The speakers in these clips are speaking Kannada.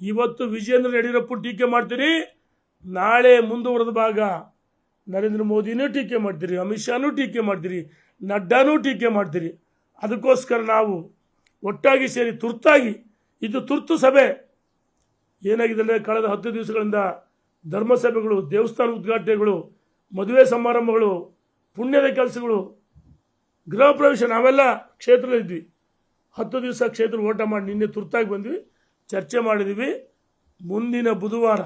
ಇವತ್ತು ವಿಜಯೇಂದ್ರ ಯಡಿಯೂರಪ್ಪ ಟೀಕೆ ಮಾಡ್ತೀರಿ? ನಾಳೆ ಮುಂದುವರೆದ ಭಾಗ ನರೇಂದ್ರ ಮೋದಿನೂ ಟೀಕೆ ಮಾಡ್ತೀರಿ, ಅಮಿತ್ ಶಾನೂ ಟೀಕೆ ಮಾಡ್ತೀರಿ, ನಡ್ಡಾನೂ ಟೀಕೆ ಮಾಡ್ತೀರಿ. ಅದಕ್ಕೋಸ್ಕರ ನಾವು ಒಟ್ಟಾಗಿ ಸೇರಿ ತುರ್ತಾಗಿ, ಇದು ತುರ್ತು ಸಭೆ. ಏನಾಗಿದೆ ಅಂದರೆ ಕಳೆದ ಹತ್ತು ದಿವಸಗಳಿಂದ ಧರ್ಮಸಭೆಗಳು, ದೇವಸ್ಥಾನ ಉದ್ಘಾಟನೆಗಳು, ಮದುವೆ ಸಮಾರಂಭಗಳು, ಪುಣ್ಯದ ಕೆಲಸಗಳು, ಗೃಹ ಪ್ರವೇಶ ನಾವೆಲ್ಲ ಕ್ಷೇತ್ರದಲ್ಲಿದ್ವಿ. ಹತ್ತು ದಿವಸ ಕ್ಷೇತ್ರ ಓಟ ಮಾಡಿ ನಿನ್ನೆ ತುರ್ತಾಗಿ ಬಂದ್ವಿ. ಚರ್ಚೆ ಮಾಡಿದೀವಿ. ಮುಂದಿನ ಬುಧವಾರ.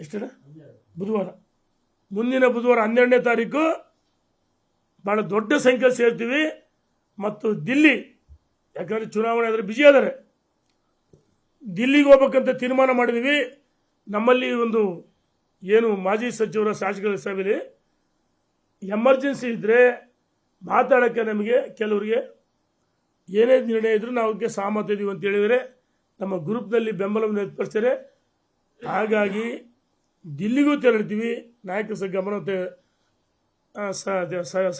ಎಷ್ಟ ಬುಧವಾರ. ಮುಂದಿನ ಬುಧವಾರ ಹನ್ನೆರಡನೇ ತಾರೀಕು ಭಾಳ ದೊಡ್ಡ ಸಂಖ್ಯೆ ಸೇರ್ತೀವಿ. ಮತ್ತು ದಿಲ್ಲಿ, ಯಾಕಂದರೆ ಚುನಾವಣೆ ಆದರೆ ಬಿಜಿ ಆದರೆ ದಿಲ್ಲಿಗೆ ಹೋಗ್ಬೇಕಂತ ತೀರ್ಮಾನ ಮಾಡಿದ್ವಿ. ನಮ್ಮಲ್ಲಿ ಒಂದು ಏನು ಮಾಜಿ ಸಚಿವರ ಶಾಸಕರ ಸಭೆಯಲ್ಲಿ ಎಮರ್ಜೆನ್ಸಿ ಇದ್ದರೆ ಮಾತಾಡೋಕ್ಕೆ ನಮಗೆ ಕೆಲವರಿಗೆ ಏನೇ ನಿರ್ಣಯ ಇದ್ರೂ ನಾವು ಸಹಮತ ಇದೀವಿ ಅಂತ ಹೇಳಿದರೆ ನಮ್ಮ ಗ್ರೂಪ್ನಲ್ಲಿ ಬೆಂಬಲವನ್ನು ವ್ಯಕ್ತಪಡಿಸ್ತಾರೆ ಹಾಗಾಗಿ ದಿಲ್ಲಿಗೂ ತೆರಳ್ತೀವಿ. ನಾಯಕ ಸಹ ಗಮನ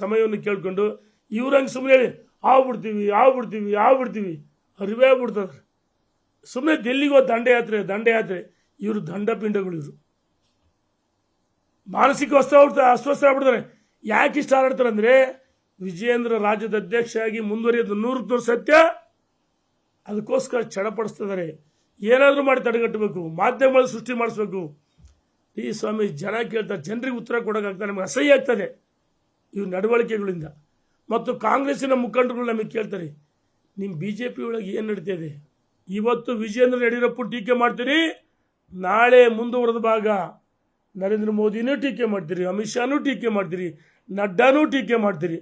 ಸಮಯವನ್ನು ಕೇಳಿಕೊಂಡು ಇವ್ರಂಗೆ ಸುಮ್ಮನೆ ಹೇಳಿ ಆಗ್ಬಿಡ್ತೀವಿ ಬಿಡ್ತೀವಿ, ಹಾವು ಬಿಡ್ತೀವಿ ಹಾವು ಬಿಡ್ತೀವಿ. ಅರಿವೇ ಬಿಡ್ತದ್ರೆ. ಸುಮ್ಮನೆ ದಿಲ್ಲಿಗೋ ದಂಡಯಾತ್ರೆ ದಂಡಯಾತ್ರೆ, ಇವರು ದಂಡಪಿಂಡಗಳು ಇವರು. ಮಾನಸಿಕ ಅಸ್ವಸ್ಥ ಅಸ್ವಸ್ಥ ಆಗ್ಬಿಡ್ತಾರೆ. ಯಾಕೆ ಇಷ್ಟ ಆಡ್ತಾರೆ ಅಂದರೆ ವಿಜಯೇಂದ್ರ ರಾಜ್ಯದ ಅಧ್ಯಕ್ಷರಾಗಿ ಮುಂದುವರಿಯೋದು ನೂರಕ್ಕೆ ನೂರು ಸತ್ಯ ಅದಕ್ಕೋಸ್ಕರ ಚಡಪಡಿಸ್ತಿದ್ದಾರೆ. ಏನಾದರೂ ಮಾಡಿ ತಡೆಗಟ್ಟಬೇಕು ಮಾಧ್ಯಮಗಳು ಸೃಷ್ಟಿ ಮಾಡಿಸ್ಬೇಕು. ಈ ಸ್ವಾಮಿ, ಜನ ಕೇಳ್ತಾರೆ ಜನರಿಗೆ ಉತ್ತರ ಕೊಡೋಕ್ಕಾಗ್ತದೆ ನಮಗೆ ಅಸಹ್ಯ ಆಗ್ತದೆ ಇವು ನಡವಳಿಕೆಗಳಿಂದ. ಮತ್ತು ಕಾಂಗ್ರೆಸ್ಸಿನ ಮುಖಂಡರುಗಳು ನಮಗೆ ಕೇಳ್ತಾರೆ ನಿಮ್ಮ ಬಿ ಜೆ ಪಿ ಒಳಗೆ ಏನು ನಡೀತಿದೆ ಇವತ್ತು ವಿಜಯೇಂದ್ರ ಯಡಿಯೂರಪ್ಪ ಟೀಕೆ ಮಾಡ್ತೀರಿ, ನಾಳೆ ಮುಂದುವರೆದ ಭಾಗ ನರೇಂದ್ರ ಮೋದಿನೂ ಟೀಕೆ ಮಾಡ್ತೀರಿ, ಅಮಿತ್ ಶಾನೂ ಟೀಕೆ ಮಾಡ್ತೀರಿ, ನಡ್ಡಾನೂ ಟೀಕೆ ಮಾಡ್ತೀರಿ.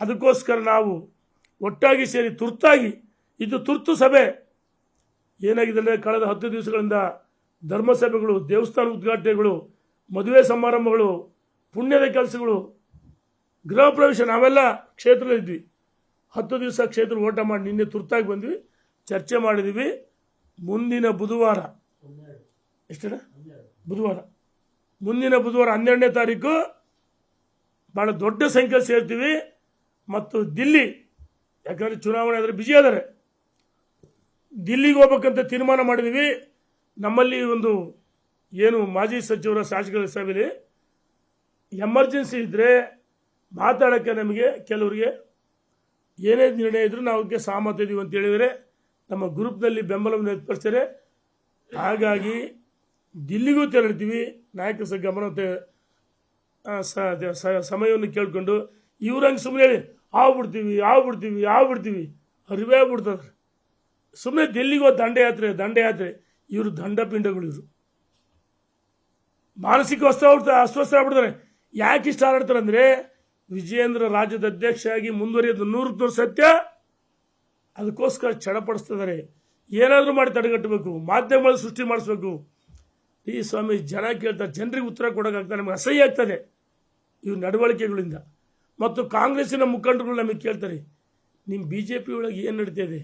ಅದಕ್ಕೋಸ್ಕರ ನಾವು ಒಟ್ಟಾಗಿ ಸೇರಿ ತುರ್ತಾಗಿ ಇದು ತುರ್ತು ಸಭೆ. ಏನಾಗಿದೆ ಕಳೆದ ಹತ್ತು ದಿವಸಗಳಿಂದ ಧರ್ಮಸಭೆಗಳು, ದೇವಸ್ಥಾನ ಉದ್ಘಾಟನೆಗಳು, ಮದುವೆ ಸಮಾರಂಭಗಳು, ಪುಣ್ಯದ ಕೆಲಸಗಳು, ಗೃಹ ಪ್ರವೇಶ ನಾವೆಲ್ಲ ಕ್ಷೇತ್ರದಲ್ಲಿದ್ವಿ. ಹತ್ತು ದಿವಸ ಕ್ಷೇತ್ರ ಓಟ ಮಾಡಿ ನಿನ್ನೆ ತುರ್ತಾಗಿ ಬಂದ್ವಿ, ಚರ್ಚೆ ಮಾಡಿದ್ವಿ. ಮುಂದಿನ ಬುಧವಾರ. ಎಷ್ಟಣ ಬುಧವಾರ. ಮುಂದಿನ ಬುಧವಾರ ಹನ್ನೆರಡನೇ ತಾರೀಕು ಭಾಳ ದೊಡ್ಡ ಸಂಖ್ಯೆ ಸೇರ್ತೀವಿ. ಮತ್ತು ದಿಲ್ಲಿ, ಯಾಕಂದರೆ ಚುನಾವಣೆ ಆದರೆ ಬಿಜಿ ಅದಾರೆ ದಿಲ್ಲಿಗೆ ಹೋಗ್ಬೇಕಂತ ತೀರ್ಮಾನ ಮಾಡಿದ್ವಿ. ನಮ್ಮಲ್ಲಿ ಒಂದು ಏನು ಮಾಜಿ ಸಚಿವರ ಶಾಸಕರ ಸಭೆಯಲ್ಲಿ ಎಮರ್ಜೆನ್ಸಿ ಇದ್ದರೆ ಮಾತಾಡೋಕ್ಕೆ ನಮಗೆ ಕೆಲವರಿಗೆ ಏನೇ ನಿರ್ಣಯ ಇದ್ರೂ ನಾವು ಅದಕ್ಕೆ ಸಹಮತ ಇದೀವಿ ಅಂತ ಹೇಳಿದರೆ ನಮ್ಮ ಗ್ರೂಪ್ನಲ್ಲಿ ಬೆಂಬಲವನ್ನು ವ್ಯಕ್ತಪಡಿಸ್ತಾರೆ ಹಾಗಾಗಿ ದಿಲ್ಲಿಗೂ ತೆರಳ್ತೀವಿ. ನಾಯಕ ಸಹ ಗಮನ ಸಮಯವನ್ನು ಕೇಳಿಕೊಂಡು ಇವ್ರಂಗೆ ಸುಮ್ಮನೆ ಹೇಳಿ ಆಗ್ಬಿಡ್ತೀವಿ ಬಿಡ್ತೀವಿ ಆಗ್ಬಿಡ್ತೀವಿ ಬಿಡ್ತೀವಿ ಹಾವು ಬಿಡ್ತೀವಿ. ಅರಿವೇ ಬಿಡ್ತದೆ ಸುಮ್ಮನೆ ಡೆಲ್ಲಿಗೋ ದಂಡಯಾತ್ರೆ ದಂಡಯಾತ್ರೆ. ಇವರು ದಂಡಪಿಂಡಗಳು ಇವರು ಮಾನಸಿಕ ಅಸ್ವಸ್ಥ ಅಸ್ವಸ್ಥ ಆಗ್ಬಿಡ್ತಾರೆ. ಯಾಕೆ ಇಷ್ಟ ಆಡ್ತಾರೆ ಅಂದರೆ, ವಿಜಯೇಂದ್ರ ರಾಜ್ಯದ ಅಧ್ಯಕ್ಷರಾಗಿ ಮುಂದುವರಿಯೋದು ನೂರಕ್ಕೆ ನೂರು ಸತ್ಯ, ಅದಕ್ಕೋಸ್ಕರ ಚಡಪಡಿಸ್ತಿದ್ದಾರೆ. ಏನಾದರೂ ಮಾಡಿ ತಡೆಗಟ್ಟಬೇಕು ಮಾಧ್ಯಮಗಳು ಸೃಷ್ಟಿ ಮಾಡಿಸ್ಬೇಕು. ಈ ಸ್ವಾಮಿ, ಜನ ಕೇಳ್ತಾರೆ, ಜನರಿಗೆ ಉತ್ತರ ಕೊಡೋಕ್ಕಾಗ್ತದೆ, ನಮಗೆ ಅಸಹ್ಯ ಆಗ್ತದೆ. ಇವ್ರ ನಡವಳಿಕೆಗಳಿಂದ. ಮತ್ತು ಕಾಂಗ್ರೆಸ್ಸಿನ ಮುಖಂಡರುಗಳು ನಮಗೆ ಕೇಳ್ತಾರೆ ನಿಮ್ಮ ಬಿ ಜೆ ಪಿ ಒಳಗೆ ಏನು ನಡೀತಿದೆ